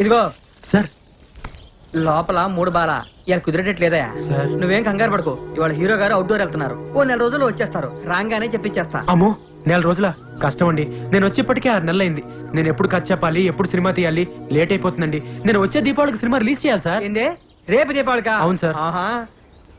ఇదిగో. సార్. లోపల మూడు బాల. ఇలా కుదిరేటట్లేదా సార్. నువ్వేం కంగారు పడుకో. ఇవాళ హీరో గారు అవుట్డోర్ వెళ్తున్నారు. ఓ నెల రోజుల్లో వచ్చేస్తారు. రాగానే చెప్పించేస్తా అమ్మో నెల రోజుల? కష్టం అండి నేను వచ్చేప్పటికే ఆరు నెలలైంది. నేను ఎప్పుడు కట్ చెప్పాలి ఎప్పుడు సినిమా తీయాలి లేట్ అయిపోతుందండి. నేను వచ్చే దీపావళికి సినిమా రిలీజ్ చేయాలి సార్. ఏంది? రేపు దీపావళికా? అవును సార్. ఆహా.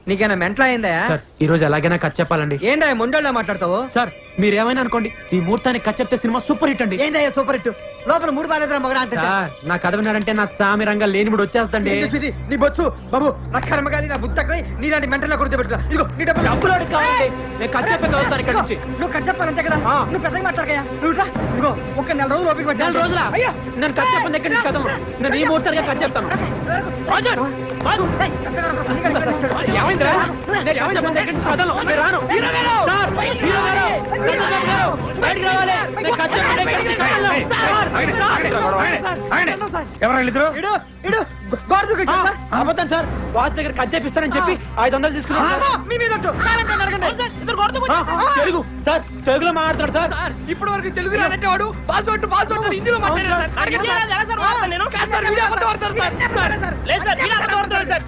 నీకేనా మెంట్లో అయిందా? సార్ ఈ రోజు ఎలాగైనా కట్ చెప్పాలండి. ఏందా మొండోళ్ళ మాట్లాడతావు? సార్ మీరు ఏమైనా అనుకోండి ఈ ముహూర్తానికి కట్ చెప్తే సినిమా సూపర్ హిట్ అండి. ఏందయ్యా సూపర్ హిట్? లోపల మూడు బాలేదురా మగడా అంటే సార్ నా కథ విన్నాడంటే నా సామి రంగా లేనిముడు వచ్చేస్తండి. ఏంది చూది? నీ బొచ్చు బాబు నా కర్మగాలి నా బుద్ధకై నీలాంటి మెంటల్లో కొడితే పెట్టుకో ఇదిగో నీ డబ్బులు. డబ్బులోడు కావాలండి నేను కట్ చెప్పే చదువుతాను ఇక్కడ నుంచి. నువ్వు కట్ చెప్పాలంతే కదా? ఆ. నువ్వు పెద్దగా మాట్లాడకయ్యా. నువ్వు. ఇదిగో ఒక నెల రోజులు ఓపిక పట్టు. నెల రోజుల? అయ్యా! నేను కట్ చెప్పిన దగ్గర నుంచి కథను నేను ఈ ముహూర్తానికి కట్ చెప్తాను. రాజు, ఏమైందిరా? నేను నుంచి కథను? నేను రాను. సార్ హీరో గారు! చంద్రబాబు గారు! బయటికి రావాలి. నేను నుంచి కథను. సార్. ఎవరు సార్. అబద్ధం సార్. బాస్ దగ్గర కట్ చేపిస్తానని చెప్పి ఐదు వందలు తీసుకున్నాను తెలుగు. సార్ తెలుగులో మాట్లాడతాడు సార్. ఇప్పటి వరకు తెలుగు వాడు పాస్వర్డ్ పాస్వర్డ్ హిందీలో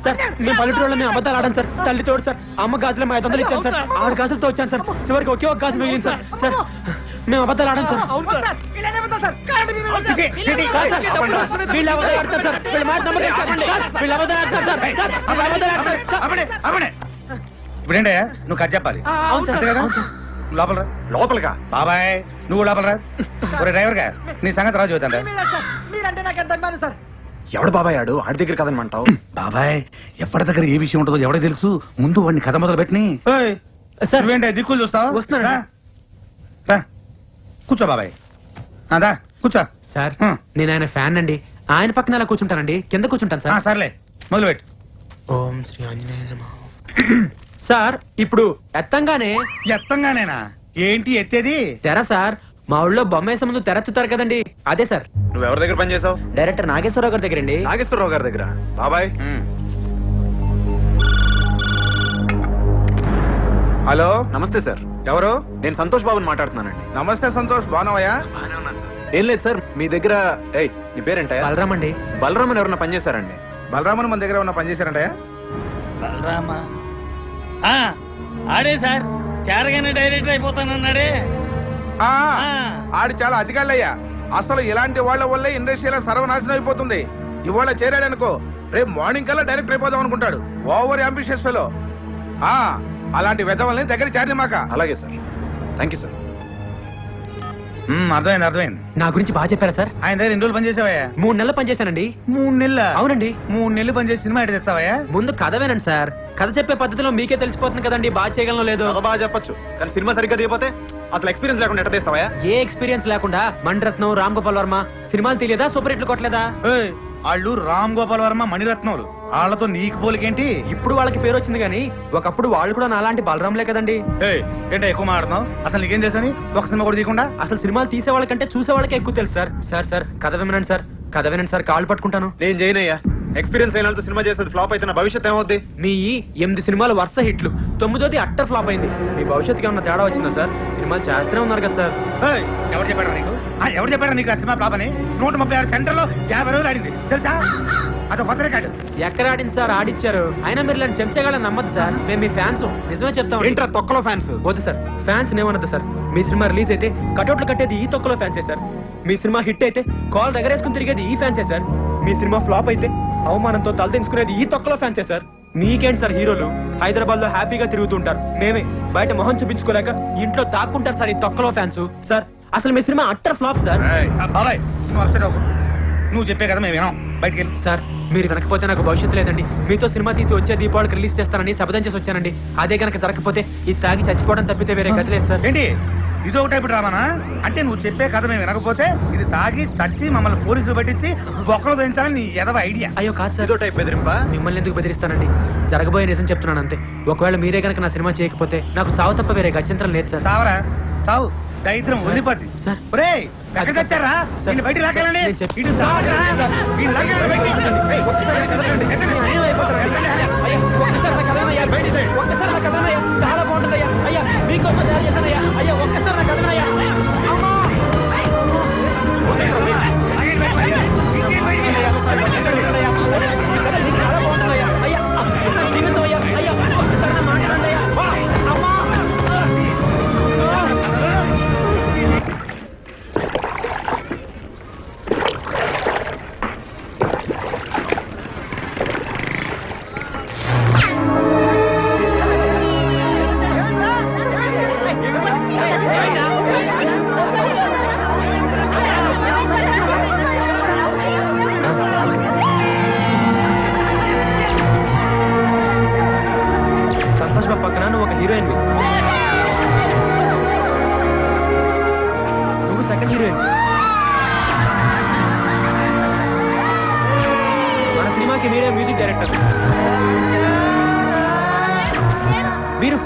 సార్. మేము పల్లెటూరులో మేము అబద్ధాలు ఆడాం సార్. తల్లి తోడు సార్. అమ్మ గాజులు మా ఐదు వందలు ఇచ్చాను సార్. ఆరు గాజులతో వచ్చాను సార్. చివరికి ఒకే ఒక గాజు మిగిలింది సార్. సార్ మేము అబద్ధాలు ఆడాం సార్. ఇప్పుడేంటే నువ్వు కట్ చెప్పాలి. అవును సార్. అంతే కదా అవును సార్. లోపల రా. లోపలిగా బాబాయ్ నువ్వు లోపల రా. ఒరే డ్రైవర్గా నీ సంగతి రాజు మీద, సార్. మీరంటే నాకు ఎంత అభిమానం సార్. ఎవడు బాబాయ్ ఆడు? ఆడి దగ్గర కదనమంటావు? బాబాయ్ ఎవరి దగ్గర ఏ విషయం ఉంటుందో ఎవరికి తెలుసు? ముందు వాడిని కథ మొదలు పెట్టిని సార్. నువ్వేంటే దిక్కులు చూస్తావు? వస్తున్నాను. కూర్చో బాబాయ్. అదా కూర్చో. సార్ హ్మ్. నేను ఆయన ఫ్యాన్ అండి. ఆయన పక్కన అలా కూర్చుంటానండి? కింద కూర్చుంటాను ఆ, సార్ సర్లే మొదలు పెట్టు ఓం శ్రీ ఆంజనేయ నమః. సార్ ఇప్పుడు ఎత్తంగానే ఎత్తంగానేనా? ఏంటి ఎత్తేది? తెర సార్ మా ఊళ్ళో బొమ్మ వేసే ముందు తెరెత్తుతారు కదండి. అదే సార్. నువ్వు ఎవరి దగ్గర పని చేసావు? డైరెక్టర్ నాగేశ్వరరావు గారి దగ్గరండి. నాగేశ్వరరావు గారి దగ్గర. బాబాయ్. హలో. నమస్తే సార్. ఎవరు? నేను సంతోష్ బాబుని మాట్లాడుతున్నానండి. నమస్తే సంతోష్ బాగున్నావయ్యా? ఏం లేదు సార్ మీ దగ్గర ఏయ్ నీ పేరేంటయా బలరామ్ అండి. బలరామన్ ఎవరన్నా పని చేశారండి బలరామన్ మన దగ్గర ఉన్న పని చేశారంటయ్యా బలరామా? ఆ, ఆడే సార్ చేరగానే డైరెక్టర్ అయిపోతానన్నాడే. ఆ. ఆడు చాలా అధికారులయ్యా. అసలు ఇలాంటి వాళ్ళ వల్లే ఇండస్ట్రీలో సర్వనాశనం అయిపోతుంది. ఇవాళ చేరాడనుకో రేపు మార్నింగ్ కల్లా డైరెక్ట్ అయిపోదాం అనుకుంటాడు. Over ambitious fellow. ఆ అలాంటి వెధవల్ని దగ్గర చేరనిమాక అలాగే సార్. థ్యాంక్ యూ సార్ అర్థమైంది అర్థమైంది. నా గురించి బాగా చెప్పారా సార్? ఆయన దగ్గర ఎన్ని రోజులు పనిచేసావయ్యా మూడు నెలలు పనిచేశానండి మూడు నెలల? అవునండి. మూడు నెలలు పనిచేసి సినిమా ఎటు తెస్తావయ్యా? ముందు కథ వినండి సార్. కథ చెప్పే పద్ధతిలో మీకే తెలిసిపోతుంది కదండి బాగా చేయగలను లేదు. చాలా బాగా చెప్పొచ్చు. కానీ సినిమా సరిగ్గా తీయపోతే అసలు ఎక్స్పీరియన్స్ లేకుండా ఎట్ట తీస్తావా ఏ ఎక్స్పీరియన్స్ లేకుండా మణిరత్నం రామ్ గోపాల్ వర్మ సినిమాలు తెలియదా సూపర్ హిట్లు కొట్టలేదా? ఏయ్, వాళ్ళు రామ్ గోపాల్ వర్మ మణిరత్నములు వాళ్ళతో నీకు పోలికేంటి? ఇప్పుడు వాళ్ళకి పేరు వచ్చింది కానీ ఒకప్పుడు వాళ్ళు కూడా నాలాంటి బలరాంలే కదండి. ఏయ్, ఏంటో ఎక్కువ మాట్లాడుతున్నావు? అసలు నీకేం చేశాని ఒక సినిమా కూడా తీయకుండా? అసలు సినిమాలు తీసే వాళ్ళకంటే చూసే వాళ్ళకే ఎక్కువ తెలుసు సార్. సార్ సార్ కథ వినండి సార్. కథ వినండి సార్ కాళ్ళు పట్టుకుంటాను. నేను చేయనయ్యా ఎక్స్పీరియన్స్ అయిన వాళ్ళతో సినిమా చేసేది ఫ్లాప్ అయితే నా భవిష్యత్ ఏమవుద్ది? మీ ఎనిమిది సినిమాలు వరుస హిట్లు. తొమ్మిదోది అట్టర్ ఫ్లాప్ అయింది. మీ భవిష్యత్తుకి ఏమన్నా తేడా వచ్చిందా సార్? సినిమాలు చేస్తూనే ఉన్నారు కదా సార్. ఏయ్, ఎవరు చెప్పాడు నీకు? ఎవరు చెప్పాడు నీకు సినిమా ఫ్లాప్ అని నూట ముప్పై ఆరు సెంటర్లో యాభై రోజులు ఆడింది. తెలుసా? అదొక కొత్త రికార్డు. ఎక్కడ ఆడింది సార్? ఆడిచ్చారు. అయినా మీరు ఇలాంటి చెంచగాళ్ళని నమ్మదు సార్. మేము మీ ఫ్యాన్స్. నిజమే చెప్తాం ఏంట్రా తొక్కలో ఫ్యాన్స్? వద్దు సార్. ఫ్యాన్స్ ఏమన్నది సార్. మీ సినిమా రిలీజ్ అయితే కటౌట్లు కట్టేది ఈ తొక్కలో ఫ్యాన్సే సార్. మీ సినిమా హిట్ అయితే కాల్ ఎగరేసుకుని తిరిగేది ఈ ఫ్యాన్సే సార్. మీ సినిమా ఫ్లాప్ అయితే అవమానంతో తలదించుకునేది ఈ తొక్కలో ఫ్యాన్సే సార్. మీకేంటి సార్ హీరోలు? హైదరాబాద్లో హ్యాపీగా తిరుగుతుంటారు మేమే బయట మొహం చూపించుకోలేక ఇంట్లో దాక్కుంటారు సార్ ఈ తొక్కలో ఫ్యాన్స్. సార్ అసలు మీ సినిమా అట్టర్ ఫ్లాప్ సార్. బాబాయ్ నువ్వు అప్సెట్ అవ్వకు నువ్వు చెప్పే కదా మేము వినాం. బయటికి వెళ్ళి. సార్ మీరు వెనకపోతే నాకు భవిష్యత్తు లేదండి. మీతో సినిమా తీసి వచ్చే దీపావళికి రిలీజ్ చేస్తానని శపథం చేసి వచ్చానండి. అదే కనుక జరగకపోతే ఈ తాగి చచ్చిపోవడం తప్పితే వేరే గతి లేదు సార్. ఏంటి? ఇది ఒక టైపు డ్రామానా అంటే నువ్వు చెప్పే కథ మేము వినకపోతే ఇది తాగి చచ్చి మమ్మల్ని పోలీసులు పట్టించి బొక్కలు దించాలని నీ ఎదవ ఐడియా అయ్యో కాదు సార్. ఇదో టైప్ బెదిరింపా మిమ్మల్ని ఎందుకు బెదిరిస్తానండి? జరగబోయే నిజం చెప్తున్నాను అంతే. ఒకవేళ మీరే కనుక నా సినిమా చేయకపోతే నాకు చావు తప్ప వేరే గత్యంతరం లేదు సార్. చావరా? చావు. దరిద్రం వదిలిపోద్ది సార్. ఒరేయ్ ఎక్కడ తెచ్చారా లాగాలండి నేను ఇటు? దీన్ని లాగాలండి. ఏయ్, ఒక్కసారి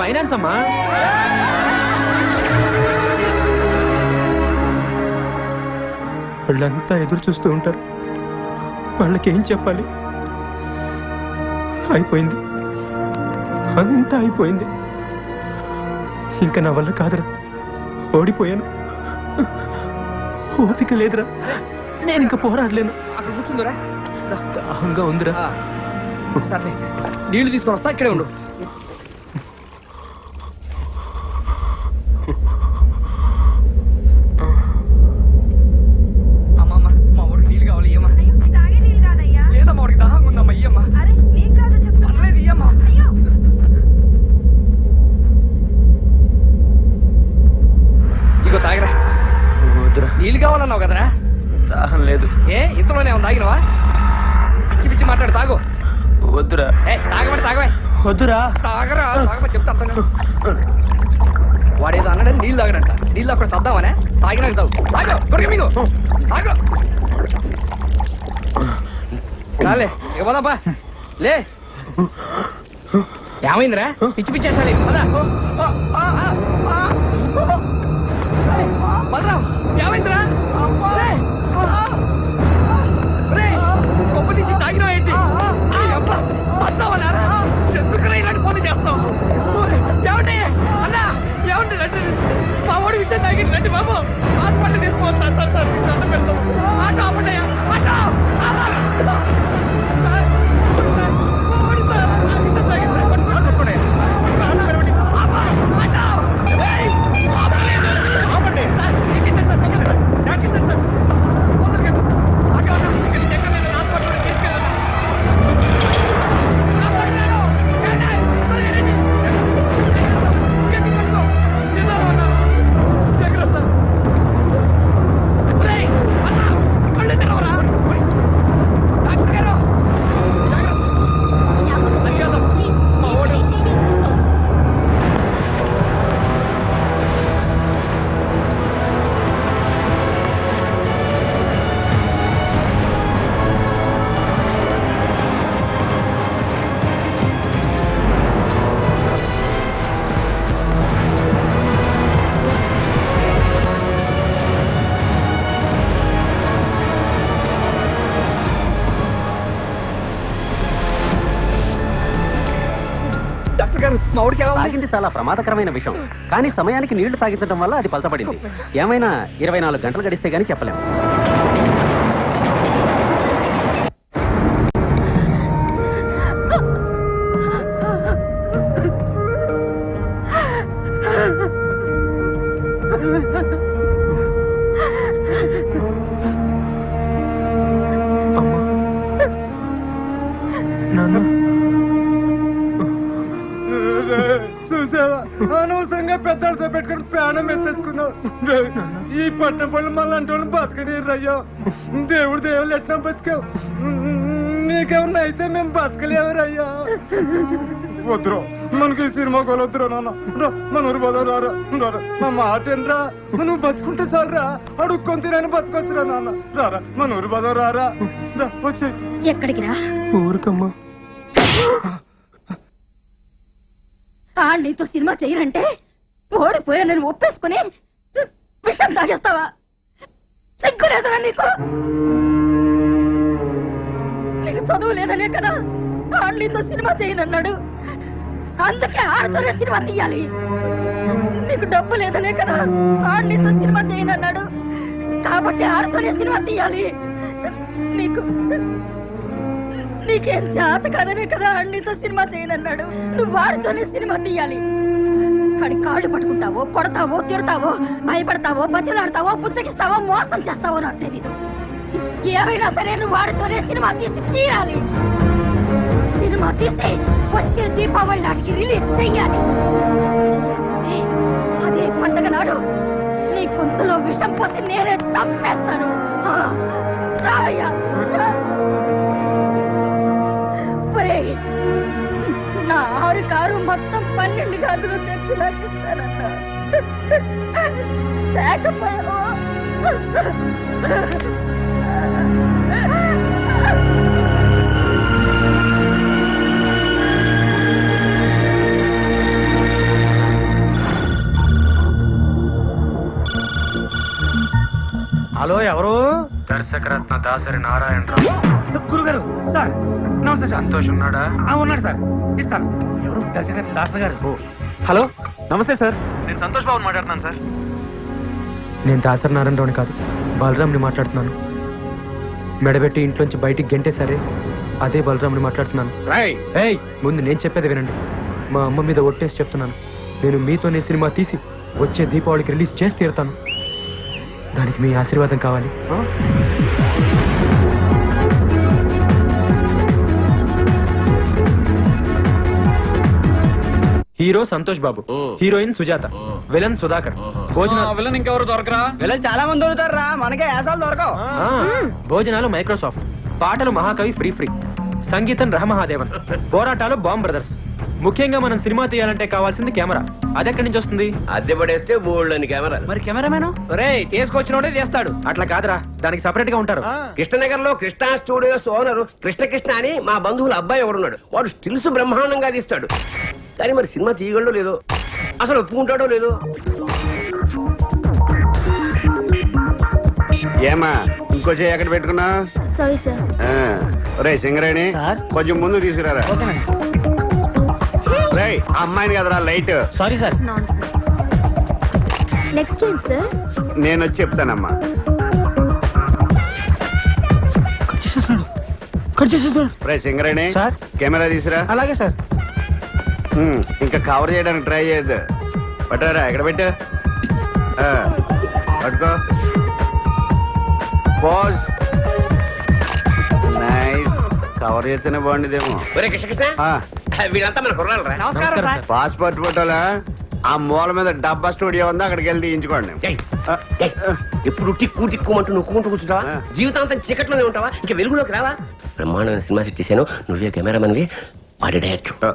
ఫైనాన్స్ అమ్మా? వాళ్ళంతా ఎదురు చూస్తూ ఉంటారు. వాళ్ళకి ఏం చెప్పాలి? అయిపోయింది. అంతా అయిపోయింది. ఇంకా నా వల్ల కాదురా. ఓడిపోయాను. ఓపిక లేదురా. నేను ఇంకా పోరాడలేను. అక్కడ కూర్చుందిరా. దాహంగా ఉందిరా. సరే నీళ్ళు తీసుకొని వస్తా ఇక్కడే ఉండు. వద్దురా. తాగరా తాగమని చెప్తా అర్థం కాదు. వాడేదో అన్నాడని నీళ్ళు తాగడంట నీళ్ళు అక్కడ చద్దామనే? తాగినాక చావు తాగు కొడుకు మీకు. తాగు. చాలే ఇక పోదాంపా. లే. ఏమైందిరా? పిచ్చి పిచ్చేసాలి పదా. బలరాం ఏమైందిరా? విషయం తాగింది రండి బాబు. హాస్పిటల్ తీసుకోవాలి సార్ సార్ సార్ మీకు దండం పెడతాం ఆటో ఆపండి ఆటో! తాగింది చాలా ప్రమాదకరమైన విషయం. కానీ సమయానికి నీళ్ళు తాగించడం వల్ల అది పలచబడింది. ఏమైనా ఇరవై నాలుగు గంటలు గడిస్తే గానీ చెప్పలేం. అనవసరంగా పెద్దలతో పెట్టుకుని ప్రాణం ఎత్తేసుకున్నావు. ఈ పట్టణ పళ్ళు మళ్ళీ అంటే బతకని రయ్యో దేవుడు దేవుళ్ళు ఎట్లా బతికావు? నీకేమన్నా అయితే మేము బతకలేవరయ్యా. వద్దురా మనకి ఈ సినిమా కొలొద్దురా నాన్న. రా, మన ఊరు పోదాం రారా రారా మా మాట ఏంట్రా? నువ్వు బతుకుంటే చాలరా. అడుక్కొని తినని బతకొచ్చురా నాన్న. రారా మన ఊరు పోదాం రారా రా. వచ్చే ఎక్కడికి రా? ఊరికమ్మా. వాళ్ళు నీతో సినిమా చేయనంటే ఓడిపోయా నేను ఒప్పేసుకుని విషయం తాగేస్తావా? సిగ్గు లేదురా నీకు? నీకు చదువు లేదనే కదా వాళ్ళు నీతో సినిమా చేయనన్నాడు. అందుకే ఆడతోనే సినిమా తీయాలి. నీకు డబ్బు లేదనే కదా ఆ నీతో సినిమా చేయనన్నాడు. కాబట్టి ఆడతోనే సినిమా తీయాలి. నీకు నీకేం జాత కదనే కదా అండితో సినిమా చేయనన్నాడు? నువ్వు వాడితోనే సినిమా తీయాలి. వాడి కాళ్ళు పట్టుకుంటావో కొడతావో తిడతావో భయపడతావో బతిలాడతావో పుచ్చగిస్తావో మోసం చేస్తావో నాకు తెలీదు. ఏమైనా సరే నువ్వు వాడితోనే సినిమా తీసి తీరాలి. సినిమా తీసి వచ్చే దీపావళి నాటికి రిలీజ్ చెయ్యాలి. అదే పండగ నాడు నీ గొంతులో విషం పోసి నేనే చంపేస్తాను. ఆ, కారు కారు మొత్తం పన్నెండు గాజులు తెచ్చి హలో ఎవరు? దర్శకరత్న దాసరి నారాయణరావు. గురుగారు సార్ నమస్తే సార్. సంతోష్ ఉన్నాడా? ఆ, ఉన్నాడు సార్. ఇస్తాను. ఎవరు? దశరథ దాస్ గారు. హలో నమస్తే సార్. నేను సంతోష్ బాబుని మాట్లాడుతున్నాను సార్. నేను దాసరి నారాయణరావుని కాదు బలరాంని మాట్లాడుతున్నాను. మెడబెట్టి ఇంట్లోంచి బయటికి గెంటేసరే అదే బలరాంని మాట్లాడుతున్నాను. ఏయ్ ముందు నేను చెప్పేది వినండి. మా అమ్మ మీద ఒట్టేసి చెప్తున్నాను. నేను మీతోనే సినిమా తీసి వచ్చే దీపావళికి రిలీజ్ చేసి తీరుతాను. దానికి మీ ఆశీర్వాదం కావాలి. హీరో సంతోష్ బాబు హీరోయిన్ సుజాత విలన్ సుధాకర్ భోజనాలు విలన్ ఇంకెవరు దొరకరా? వీళ్ళకి చాలా మంది దొరుకుతారా మనకే యాసాలు దొరకవు. భోజనాలు మైక్రోసాఫ్ట్ పాటలు మహాకవి ఫ్రీ ఫ్రీ సంగీతం రహమహాదేవన్ పోరాటాలు బాంబ్ బ్రదర్స్. ముఖ్యంగా మనం సినిమా తీయాలంటే కావాల్సింది కెమెరా. అదెక్కడి నుంచి వస్తుంది? అద్దె పడేస్తే బోల్డ్ కెమెరా. మరి కెమెరామెన్? రే తీసుకొచ్చినోడే చేస్తాడు అట్లా కాదురా దానికి సపరేట్గా ఉంటారు. కృష్ణనగర్లో కృష్ణ స్టూడియోస్ ఓనర్ కృష్ణ కృష్ణ అని మా బంధువుల అబ్బాయి ఒకడున్నాడు. వాడు స్టిల్స్ బ్రహ్మాండంగా తీస్తాడు. కానీ మరి సినిమా తీయగలడో లేదో? అసలు ఒప్పుకుంటాడో లేదో? ఏమా ఇంకో చేయి ఎక్కడ పెట్టుకున్నా? సారీ సార్ రే సింగరేణి కొంచెం ముందు తీసుకురారా? రే అమ్మాయిని కదరా light. Sorry sir next time sir నేను వచ్చి చెప్తానమ్మా. రే సింగరేణి సార్. కెమెరా తీసురా అలాగే సార్ ఇంకా కవర్ చేయడానికి ట్రై చేయొద్దు. పట్టారా ఎక్కడ పెట్టా ఆ, పట్టుకో. పోజ్ నైస్ కవర్ చేస్తేనే బాగుండేదేమో. వీళ్ళంతా మన కుర్రాలరా నమస్కారం సార్. పాస్పోర్ట్ ఫోటోలా ఆ మూల మీద డబ్బా స్టూడియో ఉంది? అక్కడికి వెళ్ళి తీయించుకోండి. ఏయ్, ఆ, ఏయ్, ఎప్పుడు టిక్కు టిక్కుమంటూ నొక్కుంటూ కూర్చుంటావా. జీవితాంతం చీకట్లోనే ఉంటావా? ఇంకా వెలుగులోకి రావా? బ్రహ్మాండమైన సినిమా సెట్ చేశాను. నువ్వే కెమెరామన్వి వాడి డైరెక్టర్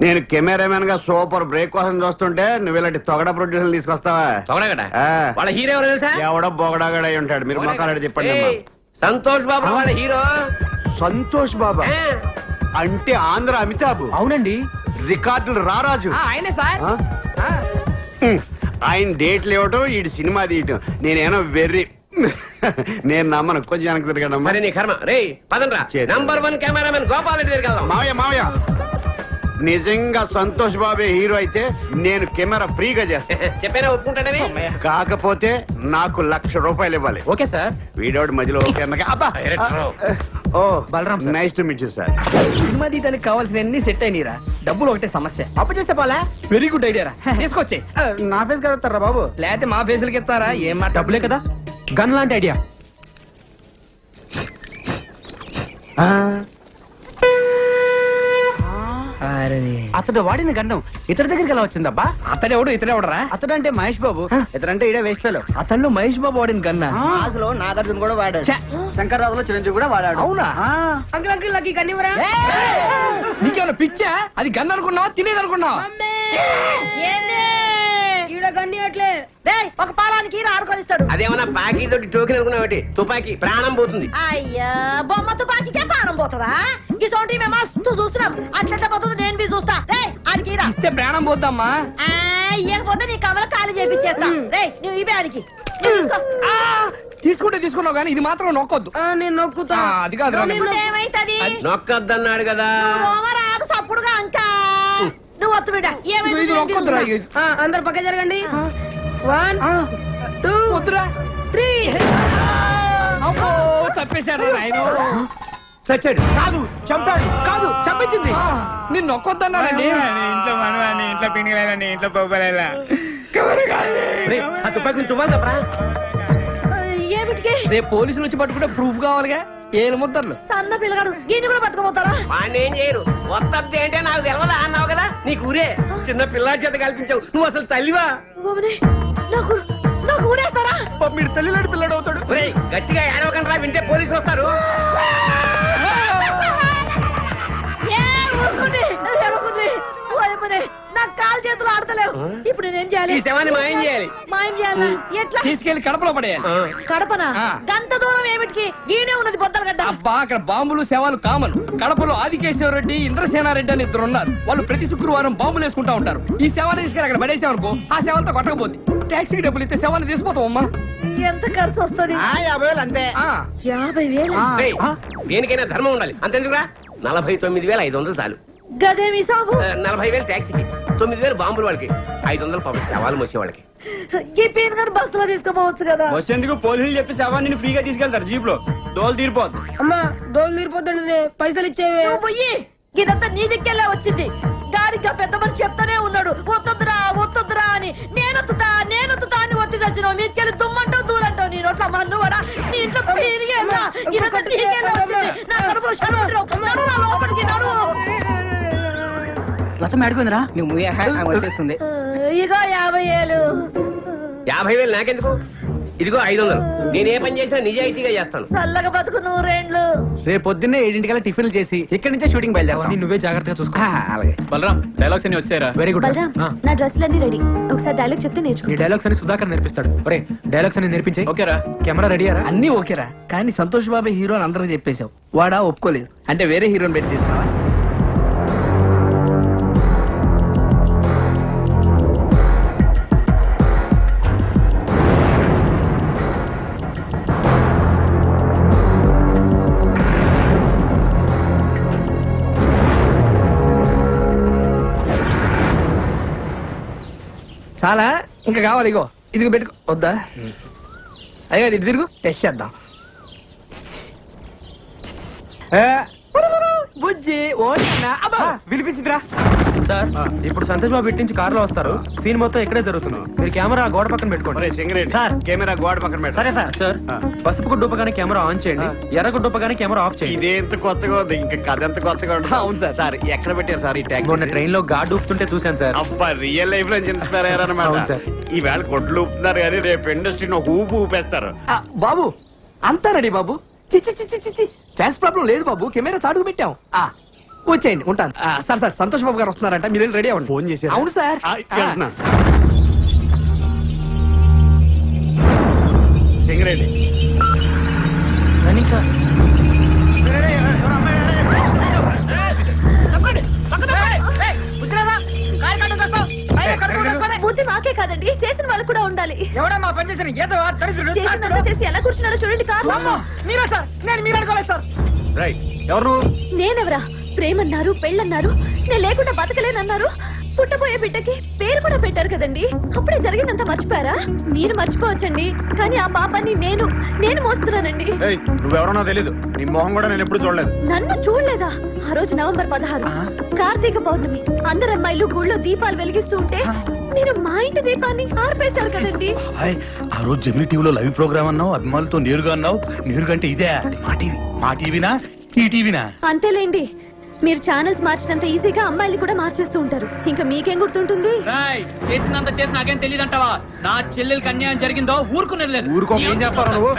నేను కెమెరామెన్గా సూపర్ బ్రేక్ కోసం చూస్తుంటే నువ్వు ఇలాంటి తొగడ ప్రొడ్యూసర్ తీసుకొస్తావా? తొగడగడ ఆ. వాళ్ళ హీరో ఎవరో తెలుసా? ఎవడో బొగడాగడై ఉంటాడు. మీరు మొక్కలాడి చెప్పండి అమ్మా. సంతోష్ బాబు వాళ్ళ హీరో. సంతోష్ బాబా. అంటే ఆంధ్ర అమితాబ్. అవునండి. రికార్డులు రారాజు ఆ, ఆయనే సార్. ఆ? ఆయన డేట్లు ఇవ్వటం ఈ సినిమా తీయటం. నేనేమో వెర్రి. నేను నమ్మను. కొంచెం వెనక్కి తిరగండి సరే నీ కర్మ. రే పదండ్రా. చేద్దాం. Number one cameraman Gopal Reddy దగ్గరికి వెళ్దాం. మావయ్య మావయ్య. నిజంగా సంతోష్ బాబే హీరో అయితే నేను కెమెరా ఫ్రీగా చేస్తాను చెప్పేనా ఒప్పుకుంటాడని? కాకపోతే నాకు లక్ష రూపాయలు ఇవ్వాలి. Okay sir. వీడోడు మధ్యలో ఓకే అన్నాక, అబ్బా. ఓ Balaram sir. Nice to meet you sir cinema తీయడానికి కావాల్సిన అన్ని సెట్ అయినరా డబ్బులు ఒకటే సమస్య. అప్పు చేస్తే పోలే? వెరీ గుడ్ ఐడియా తీసుకొచ్చే. ఆ, నా ఫేస్ కలుగుతారా బాబు? లేకపోతే మా ఫేసులకి ఇస్తారా? ఏం డబ్బులే కదా. గన్ లాంటి ఐడియా అతడు వాడిన గండం ఇతడి దగ్గరికి ఎలా వచ్చిందబ్బా? అతడెవడు? ఇతడెవడరా? అతడు అంటే మహేష్ బాబు. ఇతడంటే ఇడే వేస్ట్ ఫెలో. అతను మహేష్ బాబు వాడిన కన్నా అసలు నాగార్జున కూడా వాడాడు. శంకర్ రాజులో చిరంజీవి కూడా వాడాడు. అవునా? అంకుల్ అంకుల్ నాకు కనివరా నీకేమైనా పిచ్చా? అది గన్ అనుకున్నావా? తినేది అనుకున్నావా? ఒక పాలానికి ఆడుకొనిస్తాడు. అదేమన్నా పాకీ తోటి టోకెన్ అనుకున్నావు తుపాకీ ప్రాణం పోతుంది. అయ్యా బొమ్మ తుపాకీకే పానం పోతుందా? ఈ చోటి మేము మస్తు చూస్తున్నాం. అట్లా ఇస్తే ప్రాణం పోద్దమ్మా. ఆ, ఇయ్యకపోతే నీ కమల ఖాళీ చేపించేస్తా. రే నువ్వు ఇవే ఆడికి నువ్వు తీసుకో. ఆ, తీసుకుంటే తీసుకున్నావు కానీ ఇది మాత్రం నొక్కొద్దు. నేను నొక్కుతా. ఆ, అది కాదురా నొక్కుంటే ఏమైతది? నొక్కద్దన్నాడు కదా. నువ్వు రాదు తప్పుడుగా అంకా. నువ్వు వత్తు బిడ్డ. ఇది. అందరు పక్క జరగండి. వన్ టూ త్రీ ఆయన చచ్చాడు. కాదు చంపాడు. కాదు చంపించింది. నేను నొక్కొద్దన్నాడండి ఇంట్లో మనవాణి ఇంట్లో పిండిలేని ఇంట్లో రేయ్, ఆ తుపాకీ ఏమిటికి? రేపు పోలీసులు వచ్చి పట్టుకుంటే ప్రూఫ్ కావాలిగా? ఏలు ముద్దర్లు. సన్న పిల్లగాడు దీన్ని కూడా పట్టుకోపోతారా? వాడిని ఏం చేయరు. వస్తద్ది అంటే నాకు తెలియదా అన్నావు కదా? నీకు ఊరే. చిన్న పిల్లాడి చేత కల్పించావు. నువ్వు అసలు తల్లివా? ఓమనే, నాకు నాకు ఊడేస్తారా మీరు తల్లిలాంటి పిల్లడు అవుతాడు. ఒరేయ్, గట్టిగా ఏడవకండి రా వింటే పోలీసులు వస్తారు. ఊరుకోండి ఎడకుండ్రి ఓయమ్మనే నాకు కాలు చేతులు ఆడతలేవు. ఇప్పుడు నేనేం చేయాలి? ఈ శవాన్ని మాయం చేయాలి. మాయం చేయాలా? ఎట్లా? తీసుకెళ్ళి కడపలో పడేయాలి. కడపనా. గంత దూరం ఏమిటికి? ఈడే ఉన్నది బొద్దలగడ్డ అబ్బా అక్కడ బాంబులు శవాలు కామన్. కడపలో ఆదికేశ్వర రెడ్డి ఇంద్రసేనారెడ్డి అని ఇద్దరు ఉన్నారు. వాళ్ళు ప్రతి శుక్రవారం బాంబులు వేసుకుంటా ఉంటారు. ఈ శవాన్ని తీసుకెళ్ళి అక్కడ పడేసామనుకో ఆ శవాలతో కొట్టకపోద్ది. టాక్సీ డబ్బులు ఇస్తే శవాన్ని తీసిపోతాం అమ్మా. ఎంత ఖర్చు వస్తుంది? యాభై వేలు అంతే. యాభై వేలు? దేనికైనా ధర్మం ఉండాలి. అంతెందుకురా? నలభై తొమ్మిది వేల ఐదు వందలు చాలు. గదేమి సాబు? నలభై వేలు ట్యాక్సీకి తొమ్మిది వేలు బాంబులు వాళ్ళకి ఐదు వందలు పాపం శవాలు మోసే వాళ్ళకి. ఈ పీన్ గారు బస్సులో తీసుకుపోవచ్చు కదా. బస్ ఎందుకు పోలీసులు చెప్పి శవాన్ని ఫ్రీగా తీసుకెళ్తారు జీప్లో దోలు తీరిపోద్ది అమ్మా దోలు తీరిపోతుండే పైసలు ఇచ్చేవే. పోయి ఇదంతా నీ దిక్కెళ్ళే వచ్చింది. గాడిగా పెద్ద మనిషి చెప్తానే ఉన్నాడు వద్దొద్దురా వద్దొద్దురా అని. నేనొత్తుతా నేనొత్తుతా అని ఒత్తి తెచ్చినావు మీకెళ్ళి తుమ్మంటావు దూరంటావు. నీ నోట్ల మన్ను కూడా నీ ఇంట్లో పీరిగేలా ఇదంతా నీకెళ్ళే వచ్చింది. నా కడుపులో శరం ఉండరు. నడు నా లోపలికి నడు లచ్చం ఆడుకుందిరా నువ్వు వచ్చేస్తుంది. ఇగో యాభై ఏళ్ళు యాభై వేలు నాకెందుకు? ఇదిగో ఐదు వందలు. నేను ఏ పని చేసినా నిజాయితీగా చేస్తాను. చల్లగా బతుకు నూరేండ్లు. రేపు పొద్దున్నే ఏడింటికల్లా టిఫిన్లు చేసి ఇక్కడి నుంచే షూటింగ్ బయలుదేరా నువ్వే జాగ్రత్తగా చూసుకో. అలాగే. బలరాం డైలాగ్స్ అన్ని వచ్చారా వెరీ గుడ్ బలరాం నా డ్రెస్సులన్నీ రెడీ. ఒకసారి డైలాగ్ చెప్తే నేర్చుకో. నీ డైలాగ్స్ అని సుధాకర్ నేర్పిస్తాడు. ఒరే డైలాగ్స్ అని నేర్పించే. ఓకేరా. కెమెరా రెడీయారా? అన్నీ ఓకేరా. కానీ సంతోష్ బాబాయ్ హీరో అని అందరికి చెప్పేశావు. వాడా ఒప్పుకోలేదు. అంటే వేరే హీరోని పెట్టి తీస్తున్నావా? చాలా? ఇంకా కావాలి ఇగో. ఇదిగో పెట్టుకో. వద్దా? అయ్యో ఇది తిరుగు. టెస్ట్ చేద్దాం. బుజ్జి ఓ. వినిపించిందిరా. సార్? ఇప్పుడు సంతోష్ బాబు ఇట్టించి కారులో వస్తారు. సీన్ మొత్తం ఇక్కడే జరుగుతుంది. మీరు కెమెరా గోడ పక్కన పెట్టుకోండి. సార్. కెమెరా గోడ పక్కన పెట్టు. సరే సార్. సార్. పసుపు గుడ్డుపగానే కెమెరా ఆన్ చేయండి. ఎర్ర గుడ్డుపగానే కెమెరా ఆఫ్ చేయండి. ఇదే ఎంత కొత్తగా ఉంది? ఇంకా కథ ఎంత కొత్తగా ఉంటుంది. అవును సార్. సార్ ఎక్కడ పెట్టారు సార్ ఈ ట్యాగ్ మొన్న ట్రైన్లో గాడ్ ఊపుతుంటే చూశాను సార్. అబ్బా రియల్ లైఫ్లో ఇన్స్పైర్ అయ్యారనమాట అవును సార్. ఈవేళ కొట్లు ఊపుతున్నారు కానీ రేపు ఇండస్ట్రీని ఊపు ఊపేస్తారు. బాబు అంతా రెడీ బాబు. చిచ్చి చిచ్చి చిచ్చి ఫ్యాన్స్ ప్రాబ్లం లేదు బాబు. కెమెరా చాటుకు పెట్టాం. వచ్చేయండి ఉంటాను. ఆ, సార్ సార్ సంతోష్ బాబు గారు వస్తున్నారంట మీరు రెడీ అవ్వండి. ఫోన్ చేశారా? అవును సార్. ఆ, వెళ్తున్నా. సింగరేణి. Running sir. బుద్ధి మాకే కాదండి చేసిన వాళ్ళు కూడా ఉండాలి. ఎవడా మా పని చేసిన ఏదో దరిద్రుడు చేసినంత చేసి ఎలా కూర్చున్నాడో చూడండి కాదు మీరా సార్ నేను మీరు అనుకోలేదు సార్. రైట్. ఎవరు నేనెవరా? ప్రేమన్నారు పెళ్ళన్నారు నేను లేకుండా బతకలేనన్నారు. పుట్టబోయే బిడ్డకి పేరు కూడా పెట్టారు కదండి. అప్పుడే జరిగిందంతా మర్చిపోయారా? మీరు మర్చిపోవచ్చండి కానీ ఆ పాపాన్ని నేను నేను మోస్తున్నానండి. ఏయ్ నువ్వెవరో తెలీదు. నీ మొహం కూడా నేను ఎప్పుడు చూడలేదు. నన్ను చూడలేదా? ఆ రోజు నవంబర్ పదహారు కార్తీక పౌర్ణమి. అందరు అమ్మాయిలు గుళ్ళో దీపాలు వెలిగిస్తూ ఉంటే మీరు మా ఇంటి దీపాన్ని ఆర్పేశారు కదండి. ఆ రోజు జమినీ టీవీలో లైవ్ ప్రోగ్రామ్ అన్నావు అభిమానులతో నేరుగా అన్నావు. నేరుగా అంటే ఇదే మా టీవీ. మా టీవీనా? ఈ టీవీనా? అంతేలేండి. మీరు ఛానల్స్ మార్చినంత ఈజీగా అమ్మాయిల్ని కూడా మార్చేస్తూ ఉంటారు. ఇంకా మీకేం గుర్తుంటుంది? చేసిందంత చేసి నాకేం తెలియదు అంటావా నా చెల్లెలకి అన్యాయం జరిగిందో ఊరుకునేది లేదు. ఊరుకో ఏం చేస్తావు నువ్వు?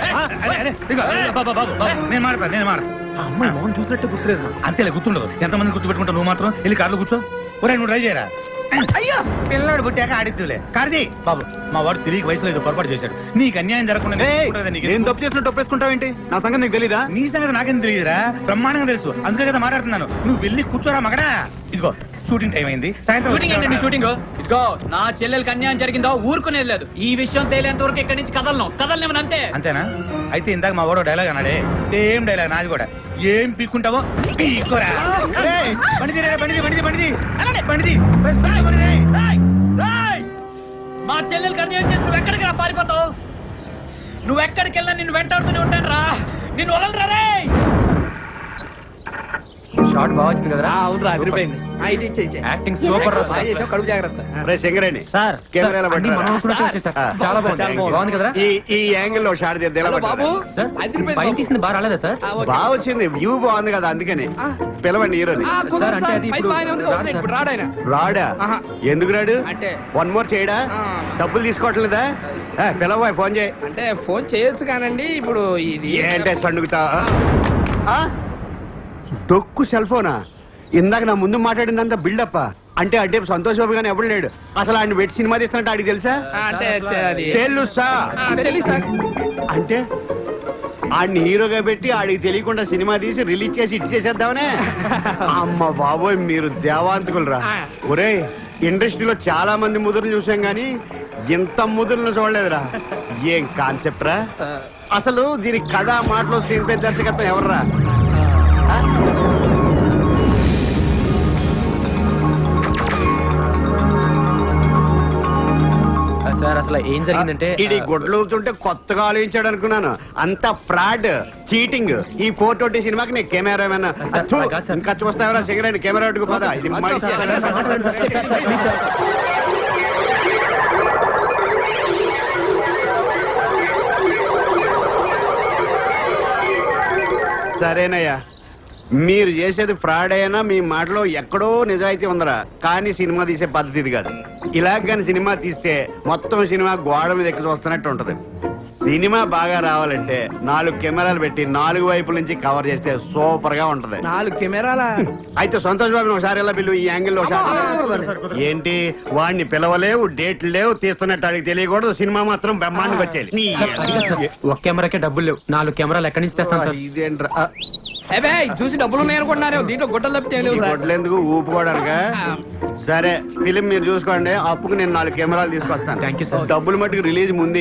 అరే, అరే, ఇదిగో, బాబు, బాబు, బాబు, నేను మాడతా నేను మాడతా ఆ అమ్మాయి మోహన్ చూసినట్టు గుర్తులేదు నాకు. అంతేలే గుర్తుండదు. ఎంతమంది గుర్తుపెట్టుకుంటావు? నువ్వు మాత్రం వెళ్ళి కార్లో కూర్చో. ఒరే నువ్వు ట్రై చేయరా? అయ్యో! పిల్లడు పుట్టాక ఆడిద్దులే. కార్తీ! బాబు మా వాడు తిరిగి వయసులో ఏదో పొరపాటు చేశాడు. నీకు అన్యాయం జరగకుండా నీకు. నేను? తప్పు చేసినట్టు ఒప్పేసుకుంటావేంటి నా సంగతి నీకు తెలీదా? నీ సంగతి నాకేం తెలియదురా? బ్రహ్మాండంగా తెలుసు. అందుకే కదా మాట్లాడుతున్నాను. నువ్వు వెళ్ళి కూర్చోరా మగడా. ఇదిగో. షూటింగ్ టైం అయింది. సాయంత్రం షూటింగ్ ఏంటండి షూటింగ్ ఇదిగో నా చెల్లెలకి అన్యాయం జరిగిందో ఊరుకునేది లేదు. ఈ విషయం తేలేంత వరకు ఇక్కడి నుంచి కదలను. కదలనివ్వను అంతే. అంతేనా? అయితే ఇందాక మా వాడు డైలాగ్ అన్నాడే. సేమ్ డైలాగ్ నాది కూడా. ఏం పీక్కుంటావో పీక్కోరా. బండిది రే, బస్, బండిది. రాయ్! రాయ్! మా చెల్లెలకి అన్యాయం చేసి నువ్వు ఎక్కడికి రా పారిపోతావు? నువ్వు ఎక్కడికి వెళ్ళినా నిన్ను వెంటాడుతూనే ఉంటాను రా. నిన్ను వదలరా రే? షార్ట్ బాగా వచ్చింది కదరా? అవునరా యాక్టింగ్ సూపర్. రా కడుపు జాగ్రత్త. రే సింగరేణి సార్ కెమెరాలో అన్ని మనం. అనుకున్నట్టు వచ్చాయి సార్ చాలా బాగుంది. బాగుంది. కదరా ఈ ఈ యాంగిల్లో షాట్ తీద్దాం ఎలా బాబు? సార్ అదిరిపోయింది బాబు. తీసింది బాగా రాలేదా సార్. బాగా వచ్చింది వ్యూ బాగుంది కదా అందుకని. పిలవండి హీరోని. కుదరదు సార్, అంటే. అది ఇప్పుడు రాడాయన రాడా. ఎందుకు రాడు? అంటే- వన్ మోర్ చేయడా. డబ్బులు తీసుకోవట్లేదా? పిలవబోయ్ ఫోన్ చేయి. అంటే ఫోన్ చేయొచ్చు కానండి ఇప్పుడు ఇది ఏంటే సండుగుతా? ఆ? డొక్కు సెల్ ఫోనా? ఇందాక నా ముందు మాట్లాడిందంతా బిల్డప్ అంటే అంటే సంతోష్ బాబు కానీ ఎవడు లేడు. అసలు ఆయన వెట్ సినిమా తీస్తున్నట్టు ఆడికి తెలుసా? తెలుసా? అంటే ఆడిని హీరోగా పెట్టి ఆడికి తెలియకుండా సినిమా తీసి రిలీజ్ చేసి ఇటు చేసేద్దామనే? అమ్మ బాబోయ్ మీరు దేవాంతకులు రా ఒరే ఇండస్ట్రీలో చాలా మంది ముదురులు చూసాం గానీ ఇంత ముదురులను చూడలేదురా. ఏం కాన్సెప్ట్ రా అసలు దీని కథ మాటలు స్క్రీన్ ప్లే దర్శకత్వం ఎవర్రా? సార్ అసలు ఏం జరిగిందంటే ఇది గుడ్లు కొత్తగా ఆలోచించాడు అనుకున్నాను. అంత ఫ్రాడ్ చీటింగ్ ఈ ఫోర్ ట్వంటీ సినిమాకి నేను కెమెరా. ఇంకా చూస్తావరా సిగరెట్ కెమెరా పెట్టుకు పోదా. ఇది. సరేనయ్యా. మీరు చేసేది ఫ్రాడ్ అయినా మీ మాటలో ఎక్కడో నిజాయితీ ఉందరా. కానీ సినిమా తీసే పద్ధతి ఇది కాదు. ఇలాగ కానీ సినిమా తీస్తే మొత్తం సినిమా గోడ మీద ఎక్కి చూస్తున్నట్టు ఉంటది. సినిమా బాగా రావాలంటే నాలుగు కెమెరాలు పెట్టి నాలుగు వైపుల నుంచి కవర్ చేస్తే సూపర్గా ఉంటది. నాలుగు కెమెరాల? అయితే సంతోష్ బాబు ఒకసారి ఎలా పిలువు? ఈ యాంగిల్లో ఒకసారి. ఏంటి? వాడిని పిలవలేవు డేట్లు లేవు తీస్తున్నట్టు అడిగి తెలియకూడదు. సినిమా మాత్రం బ్రహ్మాండంగా వచ్చేది ఒక్క కెమెరాకే డబ్బులు లేవు. నాలుగు కెమెరాలు ఎక్కడి నుంచి తెస్తాను సార్? ఇదేంట్రా? ఏవే చూసి డబ్బులు ఉన్నాయి అనుకుంటున్నారు. దీంట్లో గుడ్డలు తప్పితే లేవు సార్. గొడ్లెందుకు ఊపుకోవడానికా? సరే ఫిలిం మీరు చూసుకోండి. అప్పుకు నేను నాలుగు కెమెరాలు తీసుకొస్తాను. You, sir. డబ్బులు మట్టుకు రిలీజ్ ముందే